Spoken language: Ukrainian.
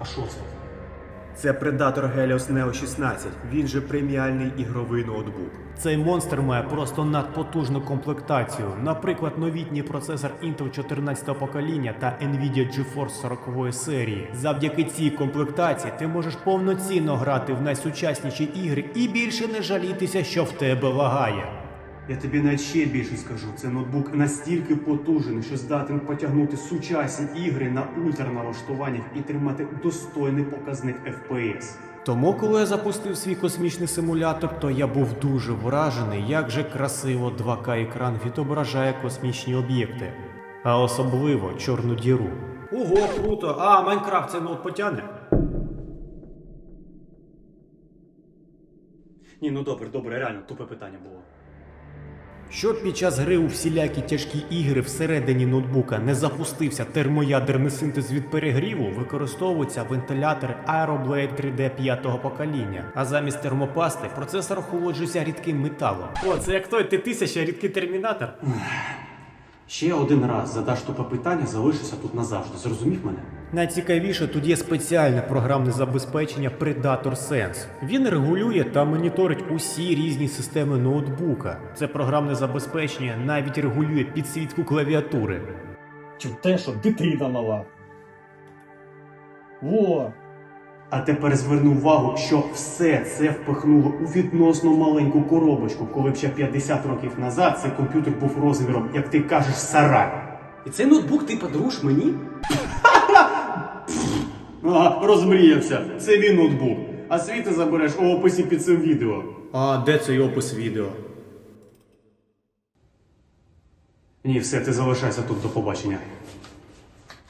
А що це? Це Predator Helios Neo 16, він же преміальний ігровий ноутбук. Цей монстр має просто надпотужну комплектацію, наприклад, новітній процесор Intel 14 покоління та Nvidia GeForce 40 серії. Завдяки цій комплектації ти можеш повноцінно грати в найсучасніші ігри і більше не жалітися, що в тебе лагає. Я тобі навіть ще більше скажу. Це ноутбук настільки потужний, що здатен потягнути сучасні ігри на ультраналаштуваннях і тримати достойний показник FPS. Тому, коли я запустив свій космічний симулятор, то я був дуже вражений, як же красиво 2К екран відображає космічні об'єкти, а особливо чорну діру. Ого, круто! А, Майнкрафт це ноут потягне? Ні, ну добре, добре, реально тупе питання було. Щоб під час гри у всілякі тяжкі ігри всередині ноутбука не запустився термоядерний синтез від перегріву, використовуються вентилятори Aeroblade 3D 5 покоління. А замість термопасти процесор охолоджується рідким металом. О, це як той Т-1000 рідкий термінатор. Ще один раз задаш тупе питання, залишишся тут назавжди. Зрозумів мене? Найцікавіше тут є спеціальне програмне забезпечення Predator Sense. Він регулює та моніторить усі різні системи ноутбука. Це програмне забезпечення навіть регулює підсвітку клавіатури. Чи те, що дитина мала? Во! А тепер зверни увагу, що все це впихнуло у відносно маленьку коробочку, коли б ще 50 років назад цей комп'ютер був розміром, як ти кажеш, сарай. І цей ноутбук ти подаруєш мені? Ага, розмріявся. Це мій ноутбук. А світи забереш у описі під цим відео. А де цей опис відео? Ні, все, ти залишайся тут до побачення.